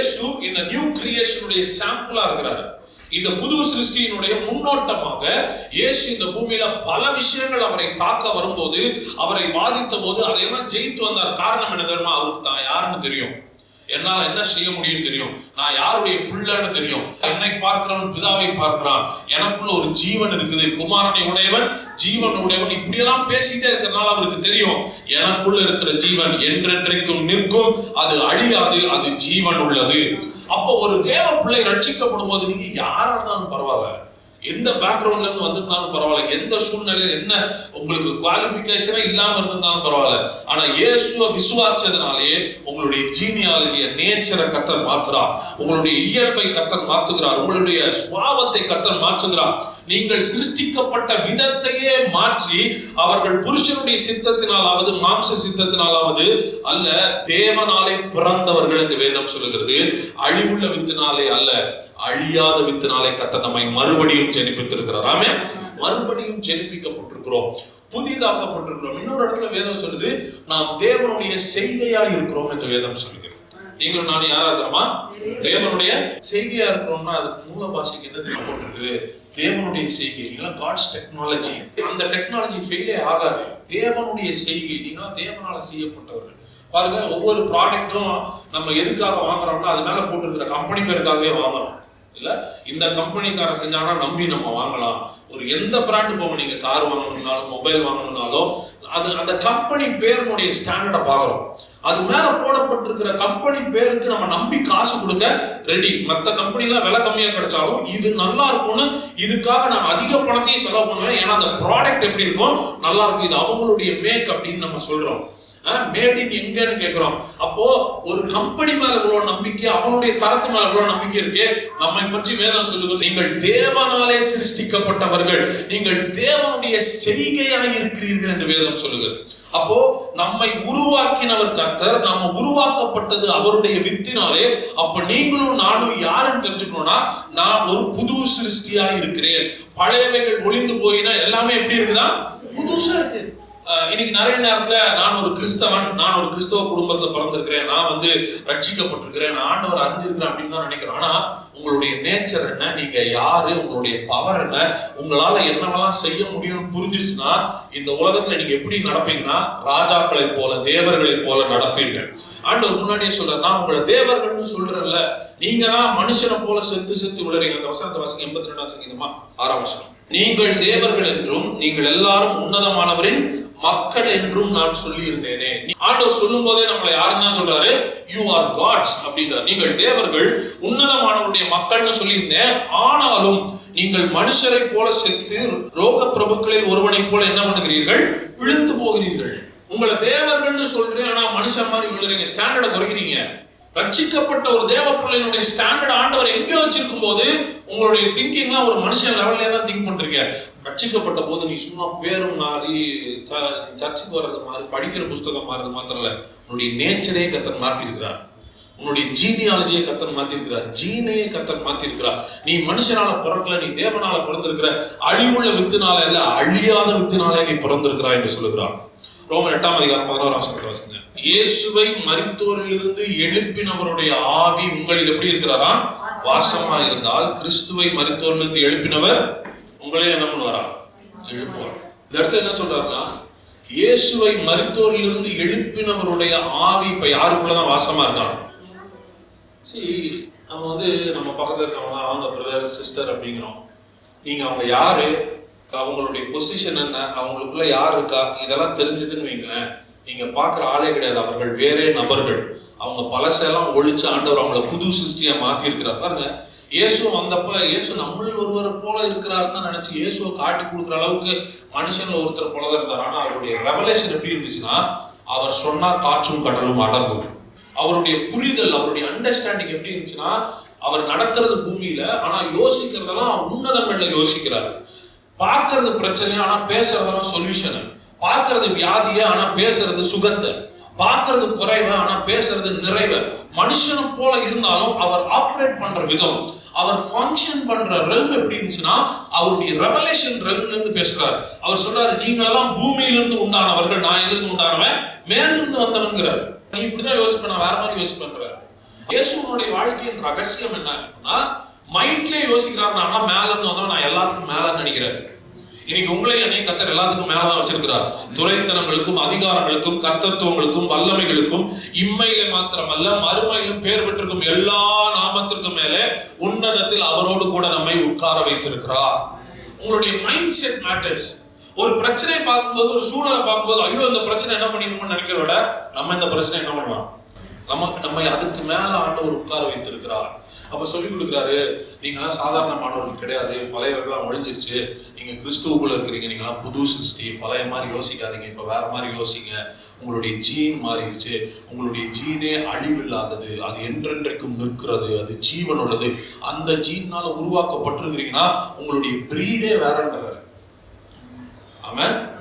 இயேசு இந்த நியூ கிரியேஷனுடைய சாம்பிளா இருக்கிறார். இந்த புது சிருஷ்டியினுடைய முன்னோட்டமாக இயேசு இந்த பூமியில பல விஷயங்கள் அவரை தாக்க வரும்போது அவரை பாதித்த போது அதையெல்லாம் ஜெயித்து வந்தார். காரணம் என்ன தெரியுமா? அவருக்கு தான் யாருன்னு தெரியும்? என்னால என்ன செய்ய முடியும் தெரியும். நான் யாருடைய பிள்ளைன்னு தெரியும். என்னை பார்க்கிறவன் பிதாவை பார்க்கிறான். எனக்குள்ள ஒரு ஜீவன் இருக்குது. குமாரனை உடையவன் ஜீவன் உடையவன். இப்படியெல்லாம் பேசிட்டே இருக்கிறதுனால அவருக்கு தெரியும். எனக்குள்ள இருக்கிற ஜீவன் என்றென்றைக்கும் நிற்கும். அது அழியாது. அது ஜீவன் உள்ளது. அப்போ ஒரு தேவ பிள்ளை ரட்சிக்கப்படும் போது நீங்க யாரா இருந்தாலும் பரவாயில்ல. எந்த பேக்ரவுண்ட்ல இருந்து வந்திருந்தாலும் பரவாயில்ல. எந்த சூழ்நிலையில என்ன உங்களுக்கு குவாலிபிகேஷனே இல்லாம இருந்திருந்தாலும் பரவாயில்ல. ஆனா இயேசுவ விசுவாசிச்சதுனாலே உங்களுடைய ஜீனியாலஜிய நேச்சரை கத்தர் மாத்துறா உங்களுடைய இயல்பை கத்தர் மாத்துகிறார் உங்களுடைய சுபாவத்தை கத்தர் மாற்றுகிறார். நீங்கள் சிருஷ்டிக்கப்பட்ட விதத்தையே மாற்றி அவர்கள் புருஷனுடைய சித்தத்தினாலாவது மாம்ச சித்தத்தினாலாவது அல்ல தேவனாலே பிறந்தவர்கள் என்று வேதம் சொல்லுகிறது. அழிவுள்ள வித்தினாலே அல்ல. அழியாத வித்தினாலே கத்தர் நம்மை மறுபடியும் ஜெனிப்பித்திருக்கிறார். ஆமே மறுபடியும் ஜெனிப்பிக்கப்பட்டிருக்கிறோம். புதிதாக்கப்பட்டிருக்கிறோம். இன்னொரு இடத்துல வேதம் சொல்லுது நாம் தேவனுடைய செய்கையா இருக்கிறோம் என்று வேதம் சொல்லுகிறது. நீங்களும் நான் யாரா இருக்கிறோமா? தேவனுடைய செய்கையா இருக்கிறோம்னா அதுக்கு மூல பாஷைக்கு என்ன தெரியுமா போட்டிருக்குது. தேவனுடைய செய்கை. நீங்களா காட்ஸ் டெக்னாலஜி அந்த டெக்னாலஜி ஃபெயிலே ஆகாது. தேவனுடைய செய்கை. நீங்களா தேவனால செய்யப்பட்டவர்கள். பாருங்க ஒவ்வொரு ப்ராடக்ட்டும் நம்ம எதுக்காக வாங்குறோம்னா அது மேல போட்டிருக்கிற கம்பெனி பேருக்காகவே வாங்குறோம். இல்லை? இந்த கம்பெனிக்காரன் செஞ்சானா நம்பி நம்ம வாங்கலாம். ஒரு எந்த பிராண்டு போக நீங்க கார் வாங்கணும்னாலும் மொபைல் வாங்கணும்னாலும் அது அந்த கம்பெனி பேருனுடைய ஸ்டாண்டர்டை பார்க்குறோம். அது மேல போடப்பட்டிருக்கிற கம்பெனி பேருக்கு நம்ம நம்பி காசு கொடுக்க ரெடி மற்ற கம்பெனிலாம் விலை கம்மியா கிடைச்சாலும் இது நல்லா இருக்கும்னு இதுக்காக நான் அதிக பணத்தையும் செலவு பண்ணுவேன். ஏன்னா அந்த ப்ராடக்ட் எப்படி இருக்கும் நல்லா இருக்கும். இது அவங்களுடைய மேக் அப்படின்னு நம்ம சொல்றோம். மேடின் எங்கன்னு கேக்குறோம். அப்போ ஒரு கம்பெனி மேல இவ்வளவு நம்பிக்கை அவனுடைய தரத்து மேல இவ்வளவு நம்பிக்கை இருக்கு நம்மை பற்றி வேதம் சொல்லுவது நீங்கள் தேவனாலே சிருஷ்டிக்கப்பட்டவர்கள் நீங்கள் தேவனுடைய செய்கையாக இருக்கிறீர்கள் என்று வேதம் சொல்லுகிறது அப்போ நம்மை உருவாக்கினவர் கர்த்தர் நம்ம உருவாக்கப்பட்டது அவருடைய வித்தினாலே அப்ப நீங்களும் நானும் யாருன்னு தெரிஞ்சுக்கணும்னா நான் ஒரு புது சிருஷ்டியா இருக்கிறேன். பழையவைகள் ஒளிந்து போயினா எல்லாமே எப்படி இருக்குதான் புதுசா இருக்கு. இன்னைக்கு நிறைய நேரத்துல நான் ஒரு கிறிஸ்தவன் நான் ஒரு கிறிஸ்தவ குடும்பத்துல பிறந்திருக்கிறேன் நான் வந்து ரட்சிக்கப்பட்டிருக்கிறேன் நான் ஆண்டவர் அறிஞ்சிருக்கிறேன் அப்படின்னு தான் நினைக்கிறேன். ஆனா உங்களுடைய நேச்சர் என்ன? நீங்க யாரு? உங்களுடைய பவர் என்ன? உங்களால என்னவெல்லாம் செய்ய முடியும்னு புரிஞ்சிச்சுன்னா இந்த உலகத்துல நீங்க எப்படி நடப்பீங்கன்னா ராஜாக்களை போல தேவர்களை போல நடப்பீர்கள். ஆண்டவர் முன்னாடியே சொல்றாரு நான் உங்களை தேவர்கள்னு சொல்றேன்ல நீங்க தான் மனுஷனை போல செத்து செத்து விடுறீங்க அந்த வசனத்தை வாசிங்க எண்பத்தி ரெண்டாம் சங்கீதமா ஆறாம் வசனம். நீங்கள் தேவர்கள் என்றும் நீங்கள் எல்லாரும் உன்னதமானவரின் மக்கள் என்றும் நான் சொல்லி இருந்தேனே ஆண்டவர் சொல்லும் போதே நம்மளை யாருன்னு சொல்றாரு? யூ ஆர் காட்ஸ் அப்படின்றார். நீங்கள் தேவர்கள் உன்னதமானவருடைய மக்கள்னு சொல்லியிருந்தேன். ஆனாலும் நீங்கள் மனுஷரை போல செத்து ரோக பிரபுக்களில் ஒருவனை போல என்ன பண்ணுகிறீர்கள்? விழுந்து போகிறீர்கள். உங்களை தேவர்கள்னு சொல்றேன் ஆனா மனுஷன் மாதிரி விழுறீங்க. ஸ்டாண்டர்டை குறைக்கிறீங்க. ரட்சிக்கப்பட்ட ஒரு தேவ பிள்ளையினுடைய ஸ்டாண்டர்ட் ஆண்டவர் எங்க வச்சிருக்கும் போது உங்களுடைய திங்கிங்லாம் ஒரு மனுஷன் லெவல்லே தான் திங்க் பண்றீங்க. ரட்சிக்கப்பட்ட போது நீ சும்மா பேரும் மாறி சர்ச்சுக்கு வர்றது மாதிரி படிக்கிற புஸ்தகம் மாறுறது மாத்திரம் இல்லை. உன்னுடைய நேச்சரே கத்தன் மாத்திருக்கிறார். உன்னுடைய ஜீனியாலஜியை கத்தன் மாத்திருக்கிறார். ஜீனையே கத்தன் மாத்திருக்கிறார். நீ மனுஷனால பிறக்கல நீ தேவனால பிறந்திருக்கிற. அழிவுள்ள வித்துனால இல்ல அழியாத வித்துனாலே நீ பிறந்திருக்கிறாய் என்று சொல்லுகிறார். ரோமன் எட்டாம் அதிகாரம் பதினோராம் வசனத்தை வாசிங்க. இயேசுவை மறித்தோரிலிருந்து எழுப்பினவருடைய ஆவி உங்களில் எப்படி இருக்கிறாரா வாசமா இருந்தால் கிறிஸ்துவை மறித்தோரிலிருந்து எழுப்பினவர் உங்களே என்ன பண்ணுவாரா எழுப்புவார். இந்த இடத்துல என்ன சொல்றாருன்னா இயேசுவை மரித்தோரிலிருந்து எழுப்பினவருடைய ஆவி இப்ப யாருக்குள்ளதான் வாசமா இருக்கான்? சரி நம்ம வந்து நம்ம பக்கத்துல இருக்கவங்க அவங்க பிரதர் சிஸ்டர் அப்படிங்கிறோம். நீங்க அவங்க யாரு? அவங்களுடைய பொசிஷன் என்ன? அவங்களுக்குள்ள யார் இருக்கா? இதெல்லாம் தெரிஞ்சதுன்னு வைங்களேன். நீங்க பார்க்குற ஆளே கிடையாது. அவர்கள் வேறே நபர்கள். அவங்க பழசெல்லாம் ஒழிச்சு ஆண்டவர் அவங்கள புது சிருஷ்டியா மாத்தி இருக்கிறார் பாருங்க இயேசு வந்தப்ப இயேசு நம்மள் ஒருவர் போல இருக்கிறாருன்னு நினைச்சு இயேசுவை காட்டி கொடுக்குற அளவுக்கு மனுஷன்ல ஒருத்தர் போல தான் இருந்தார். ஆனா அவருடைய ரெவலேஷன் எப்படி இருந்துச்சுன்னா அவர் சொன்னா காற்றும் கடலும் அடங்கும். அவருடைய புரிதல் அவருடைய அண்டர்ஸ்டாண்டிங் எப்படி இருந்துச்சுன்னா அவர் நடக்கிறது பூமியில ஆனா யோசிக்கிறதெல்லாம் உன்னதங்கள்ல யோசிக்கிறார். பார்க்கறது பிரச்சனை ஆனா பேசுறதெல்லாம் சொல்யூஷன் பார்க்கறது வியாதிய ஆனா பேசுறது சுகத்தை. பார்க்கறது குறைவ ஆனா பேசுறது நிறைவ. மனுஷனை போல இருந்தாலும் அவர் ஆப்ரேட் பண்ற விதம் அவர் ஃபங்க்ஷன் பண்ற ரெல்ம் எப்படி இருந்துச்சுன்னா அவருடைய ரெவலேஷன் ரெல்ம்ல இருந்து பேசுறாரு. அவர் சொல்றாரு நீங்க எல்லாம் பூமியிலிருந்து உண்டானவர்கள் நான் இருந்து உண்டானவன்? மேலிருந்து வந்தவன்கிறார். நீ இப்படிதான் யோசிப்ப நான் வேற மாதிரி யோசிப்பேன்றாரு இயேசுனுடைய வாழ்க்கையின் ரகசியம் என்ன அப்படின்னா மைண்ட்லயே யோசிக்கிறாருன்னா மேல இருந்து வந்தவன் நான் எல்லாத்துக்கும் மேல நினைக்கிறாரு இன்னைக்கு உங்களை என்னை கத்தர் எல்லாத்துக்கும் மேலதான் வச்சிருக்கிறார். துறைத்தனங்களுக்கும் அதிகாரங்களுக்கும் கர்த்தத்துவங்களுக்கும் வல்லமைகளுக்கும் இம்மையில மாத்திரமல்ல மறுமையிலும் பேர் பெற்றிருக்கும் எல்லா நாமத்திற்கும் மேலே உன்னதத்தில் அவரோடு கூட நம்மை உட்கார வைத்திருக்கிறார். உங்களுடைய மைண்ட் செட் மேட்டர்ஸ் ஒரு பிரச்சனையை பார்க்கும்போது ஒரு சூழலை பார்க்கும்போது ஐயோ இந்த பிரச்சனை என்ன பண்ணிருக்கோம்னு நினைக்கிறத விட நம்ம இந்த பிரச்சனை என்ன பண்ணலாம்? நம்ம நம்ம அதுக்கு மேல ஆண்டவர் உட்கார வைத்திருக்கிறார். அப்ப சொல்லி கொடுக்குறாரு நீங்களாம் சாதாரணமானவர்கள் கிடையாது. பழையவர்களாம் ஒழிஞ்சிருச்சு. நீங்க கிறிஸ்துவுக்குள்ள இருக்கிறீங்க. நீங்களாம் புது சிருஷ்டி. பழைய மாதிரி யோசிக்காதீங்க. இப்ப வேற மாதிரி யோசிங்க. உங்களுடைய ஜீன் மாறிடுச்சு. உங்களுடைய ஜீனே அழிவில்லாதது. அது என்றென்றைக்கும் நிற்கிறது. அது ஜீவன் உள்ளது அந்த ஜீன்னால உருவாக்கப்பட்டிருக்கிறீங்கன்னா உங்களுடைய பிரீடே வேறன்றாரு அவன்